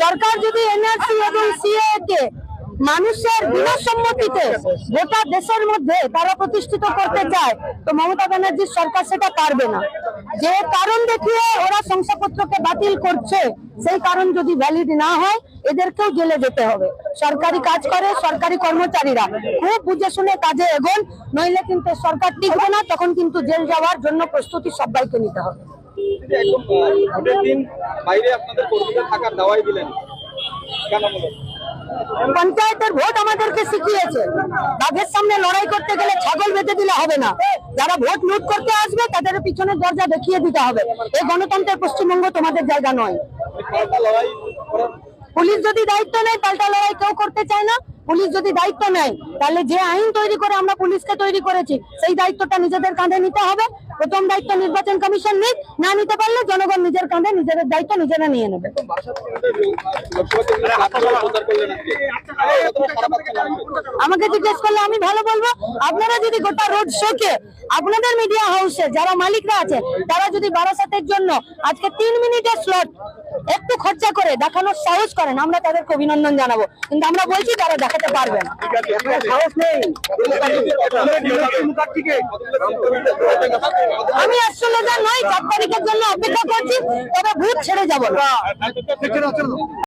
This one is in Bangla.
সরকার যদি এনআরসি এবং সিএ কে মানুষের বিনা সম্মতিতে গোটা দেশের মধ্যে তারা প্রতিষ্ঠিত করতে চায়, তো মমতা ব্যানার্জির সরকার সেটা পারবে না। যে কারণ দেখিয়ে ওরা শংসাপত্রকে বাতিল করছে, সেই কারণ যদি ভ্যালিড না হয়, এদেরকেও জেলে যেতে হবে। সরকারি কাজ করে, সরকারি কর্মচারীরা। খুব বুঝে শুনে কাজে এগোন, নইলে কিন্তু সরকার টিকবে না, তখন কিন্তু জেল যাওয়ার জন্য প্রস্তুতি সবাইকে নিতে হবে। বাইরে আপনাদের কর্মীদের থাকার দাওয়াই দিলেন। কেন পঞ্চায়েতের ভোট আমাদেরকে শিখিয়েছে। বাঘের সামনে লড়াই করতে গেলে ছাগল বেঁধে দিলে হবে না। যারা ভোট লুট করতে আসবে, তাদের পিছনের দরজা দেখিয়ে দিতে হবে। এই গণতন্ত্রের পশ্চিমবঙ্গ তোমাদের জায়গা নয়। পুলিশ যদি দায়িত্ব নেয়, পাল্টা লড়াই কেউ করতে চায় না। পুলিশ যদি দায়িত্ব নেয়, তাহলে যে আইন তৈরি করে আমরা পুলিশকে তৈরি করেছি, সেই দায়িত্বটা নিজেদের কাঁধে নিতে হবে। প্রথম দায়িত্ব নির্বাচন কমিশন নিক না নিতে পারলে জনগণ নিজের কাঁধে নিজেদের দায়িত্ব নিজেরা নিয়ে নেবে? আমাকে জিজ্ঞেস করলে আমি ভালো বলব আপনারা যদি গোটা রোড শোকে আপনাদের মিডিয়া হাউসে যারা মালিকরা আছে তারা যদি বারাসাতের জন্য আজকে তিন মিনিটের স্লট একটু খরচা করে দেখানোর সাহস করেন আমরা তাদেরকে অভিনন্দন জানাব কিন্তু আমরা বলছি তারা দেখাতে পারবেন না আমি আসলে নয় চার তারিখের জন্য অপেক্ষা করছি তবে ভূত ছেড়ে যাব